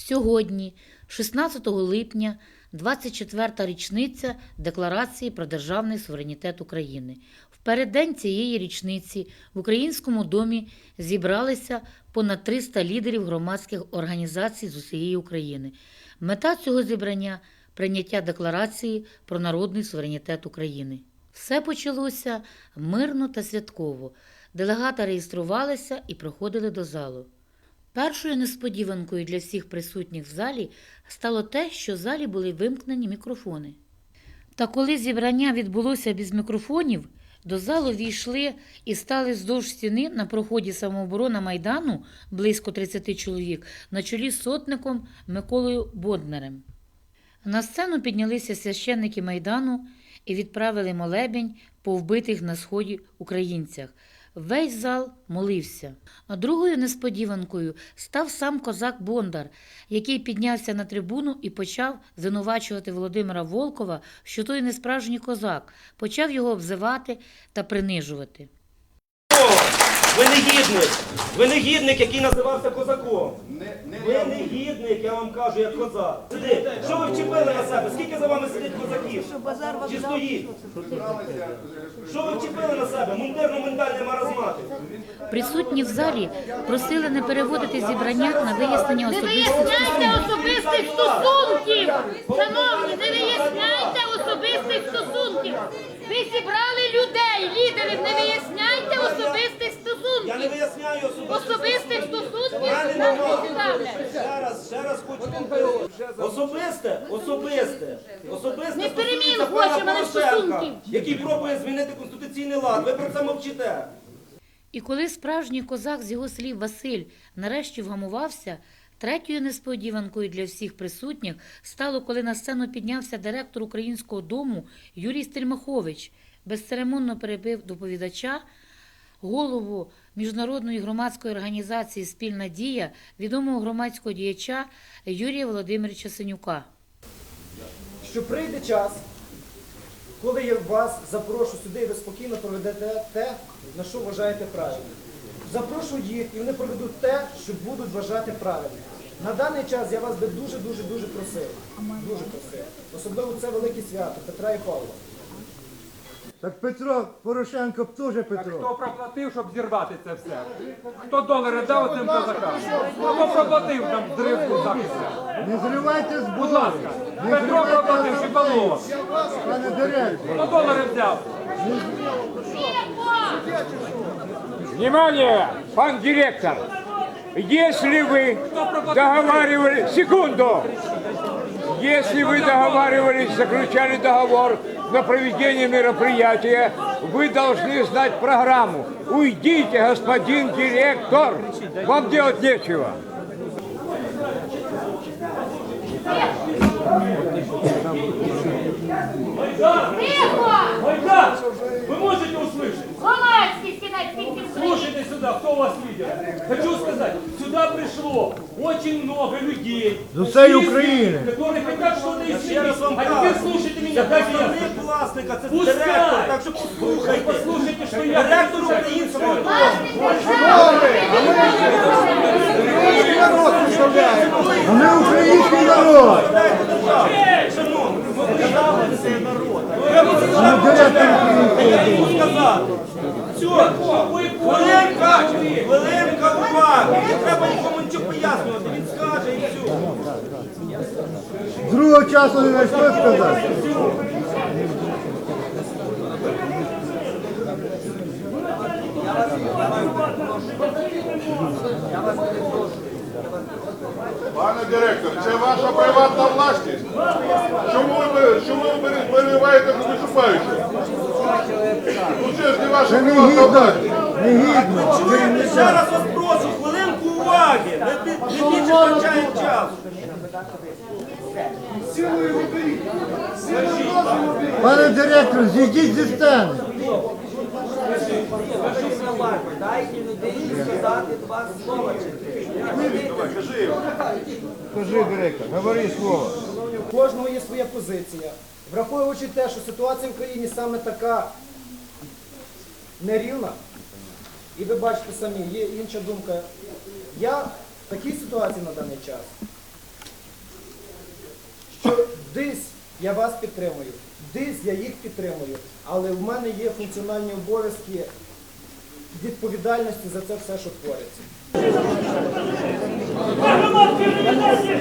Сьогодні, 16 липня, 24-та річниця Декларації про державний суверенітет України. В переддень цієї річниці в Українському домі зібралися понад 300 лідерів громадських організацій з усієї України. Мета цього зібрання прийняття декларації про народний суверенітет України. Все почалося мирно та святково. Делегати реєструвалися і приходили до залу. Першою несподіванкою для всіх присутніх в залі стало те, що в залі були вимкнені мікрофони. Та коли зібрання відбулося без мікрофонів, до залу війшли і стали вздовж стіни на проході самооборона Майдану близько 30 чоловік на чолі з сотником Миколою Боднарем. На сцену піднялися священники Майдану і відправили молебень по вбитих на сході українцях. Весь зал молився. А другою несподіванкою став сам козак Бондар, який піднявся на трибуну і почав звинувачувати Володимира Волкова, що той не справжній козак, почав його обзивати та принижувати. Ви негідник! Ви негідник, який називався козаком! Ви негідник, я вам кажу, як козак. Сиди, що ви вчепили на себе? Скільки за вами сидить козаків? Чи стоїть? Що ви вчепили на себе? Мундирно-ментальний маразматик. Присутні в залі просили не переводити зібрання на вияснення Не особистих виясняйте стосунків. особистих стосунків! Шановні, не виясняйте особистих стосунків! Ви зібрали людей, лідерів, не виясняйте Я не стосунків! виясняю особисто. Особистих стосунків Я не нам не цікавлять! Ще раз, ще раз хочу повторити. Особисте, особисте, особисте Ми перемін стосується пана хочемо, а не Порошенка, стосунків. який пробує змінити конституційний лад. Ви про це мовчите. І коли справжній козак з його слів Василь нарешті вгамувався, третьою несподіванкою для всіх присутніх стало, коли на сцену піднявся директор українського дому Юрій Стельмахович, безцеремонно перебив доповідача, голову міжнародної громадської організації Спільна дія, відомого громадського діяча Юрія Володимировича Синюка. що прийде час, коли я вас запрошу сюди, ви спокійно проведете те, на що вважаєте правильним. Запрошу їх, і вони проведуть те, що будуть вважати правильним. На даний час я вас би дуже-дуже дуже просив. Дуже просив. Особливо це велике свято Петра і Павла. Так Петро Порошенко б теж Петро. Хто проплатив, щоб зірвати це все? Хто долари дав цим козакам? Хто проплатив нам зривку захисту? Не зривайте з Будь будь ласка, Петро проплатив чи Павло? пане директор. Хто долари взяв? Внимание, пан директор! Если вы договаривались... Секунду! Если вы договаривались, заключали договор на проведение мероприятия, вы должны знать программу. Уйдите, господин директор! Вам делать нечего. Тихо! Майдан! Вы можете услышать? Громадськість кінецьких кінців! Слушайте сюда, кто у вас лидер? Хочу сказать, сюда пришло очень много людей. З усієї Из них, України. Которые хотят что-то изменить. А теперь слушайте меня, Це представник скажу. власника, це Пускай. директор, так що послухайте. Послушайте, что я Директор українського дому. А ми український народ. Шановні, ми сказали, це народ. Хвилинка, хвилинка треба нікому пояснювати, він скаже і все. Другого часу не знайшли сказати. Пане директор, це ваша приватна власність. Чому ви, чому ви перериваєте виступаючих? Ну це ж не ваша Це приватна негідно. Чуєте, ще раз вас прошу, хвилинку уваги. Не, бі- не більше втрачаємо часу. Пане директор, зійдіть зі сцени. Скажи, директор, говори слово. У кожного є своя позиція. Враховуючи те, що ситуація в країні саме така нерівна, і ви бачите самі, є інша думка. Я в такій ситуації на даний час що Десь я вас підтримую, десь я їх підтримую, але в мене є функціональні обов'язки відповідальності за це все, що твориться. Громадські організації,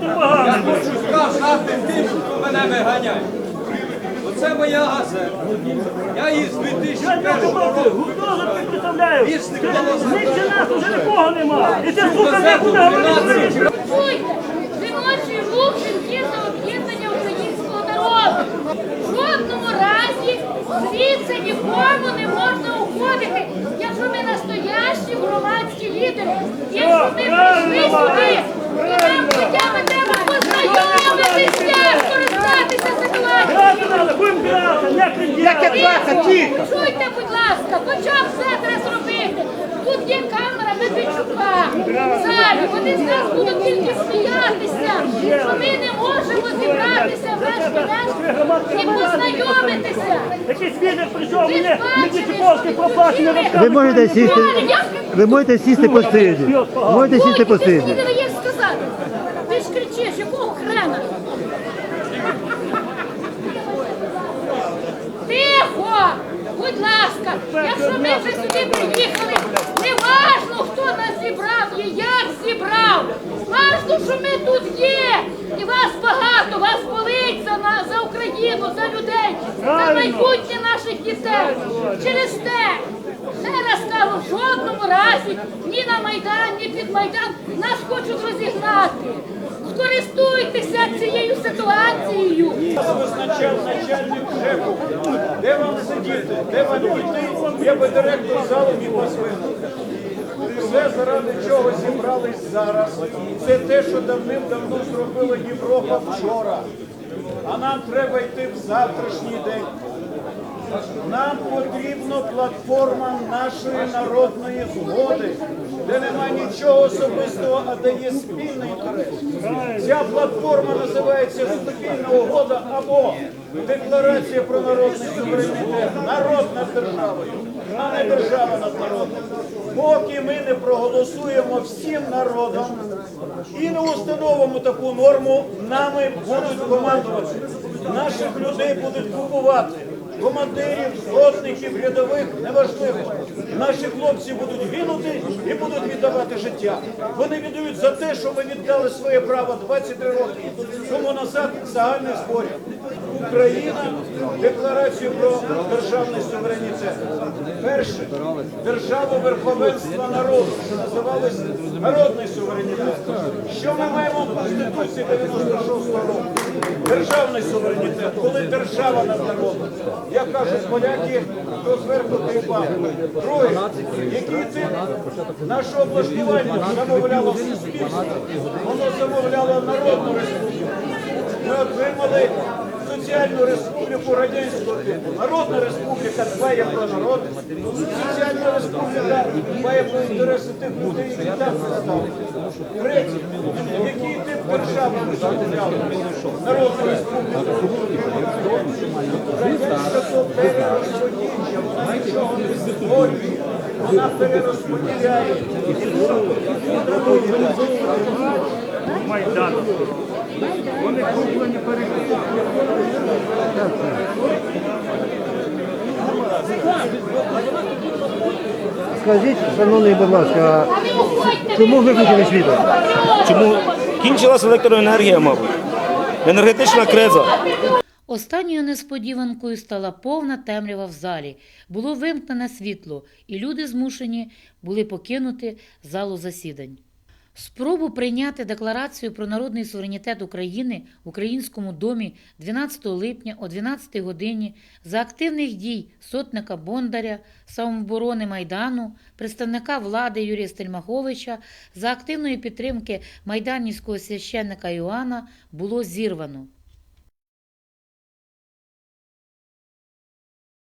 ти поганий? сказати тим, хто мене виганяє. Оце моя газета. Я її з 2001 року. Голоса. Нижче нас уже нікого нема. І ти, сука, не буде говорити. Чуйте, жіночий рух за об'єднання українського народу. В жодному разі звідси нікому не можна уходити, якщо ми настоящі громадські лідери. Якщо ми прийшли сюди, то нам хоча б треба познайомитися, скористатися ситуацією. Грати надо, будемо грати. Чуйте, будь ласка, хоча б це треба зробити. Тут є камера Медведчука в залі. Вони з нас будуть тільки сміятися, що ми не можемо зібратися врешті-решт і познайомитися. Якийсь відер прийшов, ж мені проплачений ви- можете сісти, ви можете сісти посидіти. Можете сісти Ой, ти мені посидіти. не даєш сказати. Ти ж кричиш, якого хрена? Тихо! Будь ласка, якщо ми вже сюди приїхали, не важно, хто нас зібрав і як зібрав. Важно, що ми тут є. І вас багато, вас болить за нас, за Україну, за людей, за майбутнє наших дітей. Через те, ще раз кажу, в жодному разі ні на Майдан, ні під Майдан нас хочуть розігнати. Скористуйтеся цією ситуацією. визначав начальник. Де вам сидіти, де вам йти, я би директор залу міг вас вигнати. Все заради чого зібрались зараз. Це те, що давним-давно зробила Європа вчора. А нам треба йти в завтрашній день. Нам потрібна платформа нашої народної згоди, де нема нічого особистого, а де є спільний інтерес. Ця платформа називається стабільна угода або декларація про народний суверенітет, народ над державою, а не держава над народом. Поки ми не проголосуємо всім народом і не установимо таку норму, нами будуть командувати. Наших людей будуть купувати командирів, сотників, рядових, неважливо. Наші хлопці будуть гинути і будуть віддавати життя. Вони віддають за те, що ми віддали своє право 23 роки тому назад загальний зборі. Україна декларацію про державний суверенітет. Перше держава верховенства народу, що називалось народний суверенітет. Що ми маємо в Конституції 96-го року? Державний суверенітет, коли держава над народом. Як кажуть поляки, хто зверху той пан. Друге, який тип наше облаштування замовляло суспільство, воно замовляло народну республіку. Ми отримали соціальну республіку радянського типу. Народна республіка дбає про народ, соціальна республіка дбає про інтереси тих людей, які там стали. Третє, який тип держави замовляли? Народна республіка. Вона нічого вона перерозподіляє. Майдан. Вони куплені перекриті. Скажіть, шановний, будь ласка, чому виключили світло? Чому кінчилась електроенергія, мабуть? Енергетична криза. Останньою несподіванкою стала повна темрява в залі. Було вимкнене світло, і люди змушені були покинути залу засідань. Спробу прийняти декларацію про народний суверенітет України в Українському домі 12 липня о 12 годині за активних дій сотника Бондаря, самооборони Майдану, представника влади Юрія Стельмаховича, за активної підтримки майданівського священника Іоанна було зірвано.